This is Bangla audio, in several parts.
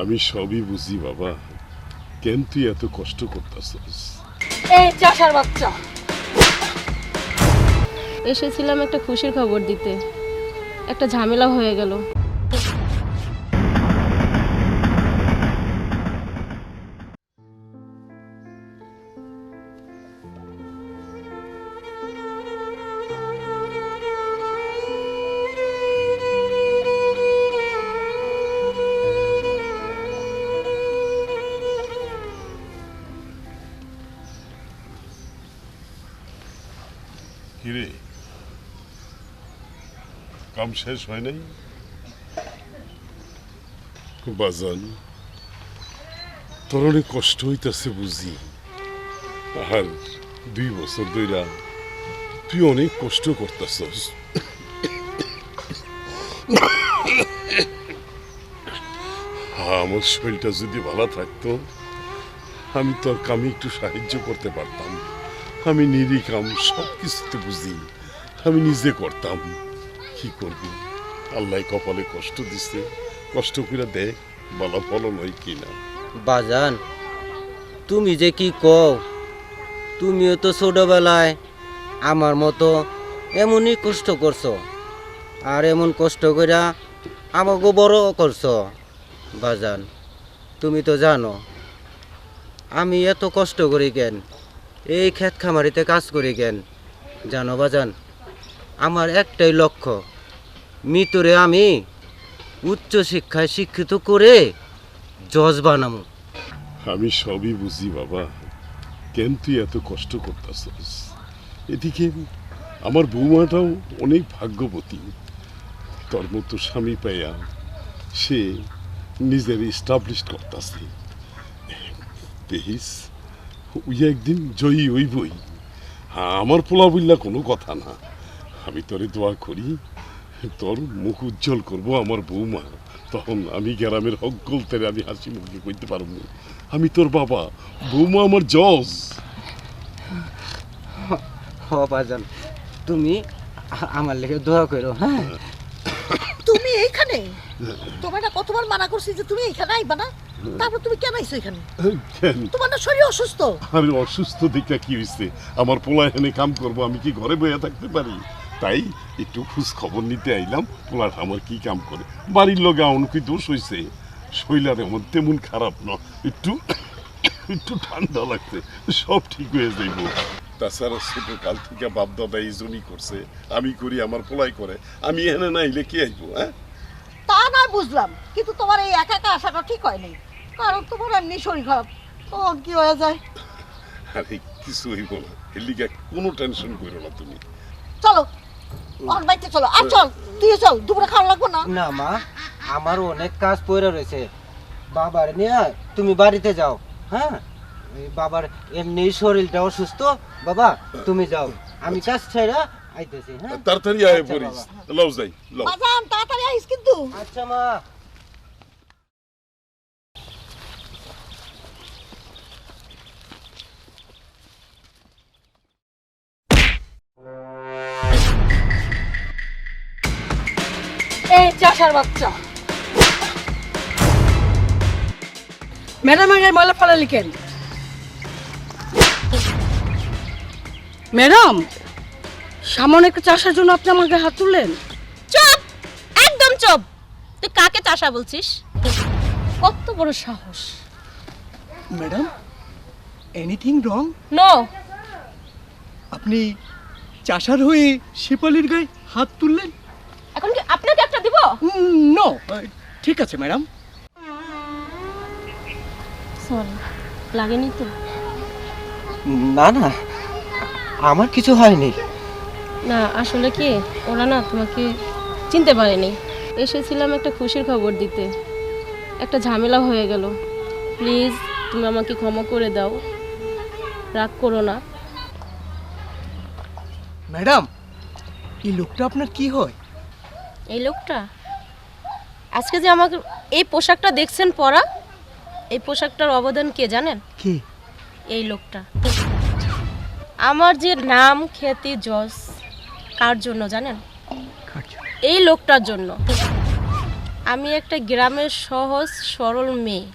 আমি সবই বুঝি বাবা। কেন তুই এত কষ্ট করতেছিস? এই চাষার বাচ্চা। এসেছিলাম একটা খুশির খবর দিতে। একটা ঝামেলা হয়ে গেল। কিরে কাম শেষ হয় নাই? বাজান তোর অনেক কষ্ট হইতাছে বুঝি। আর দুই বছর ধইরা তুই অনেক কষ্ট করতেছস। আমার শরীরটা যদি ভালো থাকতো, আমি তোর কামে একটু সাহায্য করতে পারতাম। আমি নিরিকাম সব কিছুতে বুঝি। আমি নিজে করতাম। কি করবি? আল্লাহ কপালে কষ্ট দিছে। কষ্ট করে দেখ বলা ফলন হয় কিনা। বাজান, তুমি যে কি কও, তুমিও তো ছোটবেলায় আমার মতো এমনই কষ্ট করছ। আর এমন কষ্ট কইরা আমাকে বড় করছ। বাজান, তুমি তো জানো, আমি এত কষ্ট করি কেন? এই ক্ষেত খামারিতে কাজ করি কেন? জানো বাজান, আমার একটাই লক্ষ্য, মৃতরে আমি উচ্চ শিক্ষায় শিক্ষিত করে জজ বানামু আমি সবই বুঝি বাবা। কেন তুই এত কষ্ট করতেছস? এদিকে আমার বৌমাটাও অনেক ভাগ্যবতী। তোর মতো স্বামী পাইয়া সে নিজের ইস্টাবলিশ করতেছে। ওই একদিন জয়ী হইবই। হ্যাঁ আমার পোলা বললা কোনো কথা না। আমি তোরে দোয়া করি তোর মুখ উজ্জ্বল করব আমার বৌমা। তখন আমি গ্রামের হক গলতে আমি হাসি মুখে কইতে পারব। আমি তোর বাবা বৌমা আমার জজ। বাজান তুমি আমার লেগে দোয়া করো হ্যাঁ? তুমি এইখানে? তোমার কতবার মানা করছি যে তুমি এইখানে আইবা না? তারপর তুমি কেন আইছো এখানে? কেন? তোমার না শরীর অসুস্থ। আমি অসুস্থ দেখা কি হয়েছে আমার পোলা এখানে কাম করব আমি কি ঘরে বইয়া থাকতে পারি? তাই একটু খোঁজ খবর নিতে আইলাম পোলাটা আমার কি কাম করে? বাড়ির লগে আমার কি দোষ হয়েছে শৈলার এমন তেমন খারাপ না একটু একটু ঠান্ডা লাগছে সব ঠিক হয়ে যাইব। তাছাড়া ছোট কাল থেকে বাপ দাদা এই জন্যই করছে আমি করি আমার পোলাই করে আমি এখানে না আইলে কি আইবো হ্যাঁ? বুঝলাম। কিন্তু তোমার এই একা একা আসাটা ঠিক হয়নি। কারণ তোমার এমনি শরীর খারাপ। তখন কি হয়ে যায়? আরে কিছু হইব না। এর লিগে কোনো টেনশন করো না তুমি। চলো অন বাইতে চলো। আর চল তুই চল। দুপুরে খাওয়া লাগবো না। না মা আমার অনেক কাজ পড়ে রয়েছে। বাবার নিয়ে তুমি বাড়িতে যাও হ্যাঁ? বাবার এমনি শরীরটা অসুস্থ। বাবা তুমি যাও। আমি কাজ ছেড়া হ্যাঁ তাড়াতাড়ি আয় আচ্ছা, পড়িস বাবা। লও যাই লও। বাজান তাড়াতাড়ি আইস কিন্তু। আচ্ছা মা। এই চাষার বাচ্চা। ম্যাডাম এর ময়লা ফালালি কেন? ম্যাডাম সামনে একটা চাষার জন্য আপনি আমাকে হাত তুললেন? চুপ! একদম চুপ! তুই কাকে চাষা বলছিস? কত বড় সাহস। ম্যাডাম এনিথিং রং নো আপনি চাষার হয়ে শেপালির গায়ে হাত তুললেন? এখন কি আপনাকে একটা দিব? নো ঠিক আছে ম্যাডাম। সরি লাগেনি তো? না না আমার কিছু হয়নি। না আসলে কি? ওরা না তোমাকে চিনতে পারেনি। এসেছিলাম একটা খুশির খবর দিতে। একটা ঝামেলা হয়ে গেল। প্লিজ তুমি আমাকে ক্ষমা করে দাও। রাগ করো না। ম্যাডাম এই লোকটা আপনার কি হয়? এই লোকটা? আজকে যে আমাকে এই পোশাকটা দেখছেন পরা এই পোশাকটার অবদান কে জানেন? কে? এই লোকটা। আমার যে নাম খ্যাতি যশ কার জন্য জানেন? এই লোকটার জন্য। আমি একটা গ্রামের সহজ সরল মেয়ে।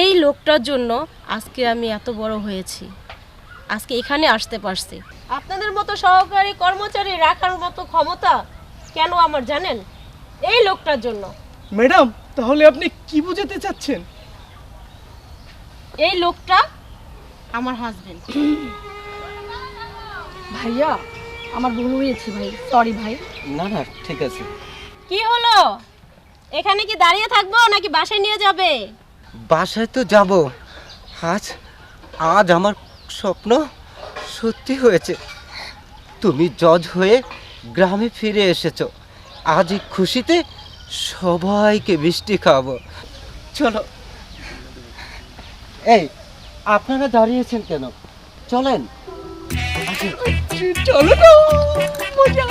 এই লোকটার জন্য আজকে আমি এত বড় হয়েছি। আজকে এখানে আসতে পারছি। আপনাদের মতো সহকারী কর্মচারী রাখার মতো ক্ষমতা কেন আমার জানেন? এই লোকটার জন্য। ম্যাডাম তাহলে আপনি কি বোঝাতে চাচ্ছেন? এই লোকটা আমার হাজবেন্ড ভাইয়া আমার ভুল হয়েছে ভাই সরি ভাই। না না ঠিক আছে। কি হলো? এখানে কি দাঁড়িয়ে থাকব নাকি বাসায় নিয়ে যাবে? বাসায় তো যাব। আজ আজ আমার স্বপ্ন সত্যি হয়েছে। তুমি জজ হয়ে গ্রামে ফিরে এসেছ। আজ এই খুশিতে সবাইকে মিষ্টি খাওয়াবো। চলো। এই আপনারা দাঁড়িয়েছেন কেন? চলেন। চলো না মজা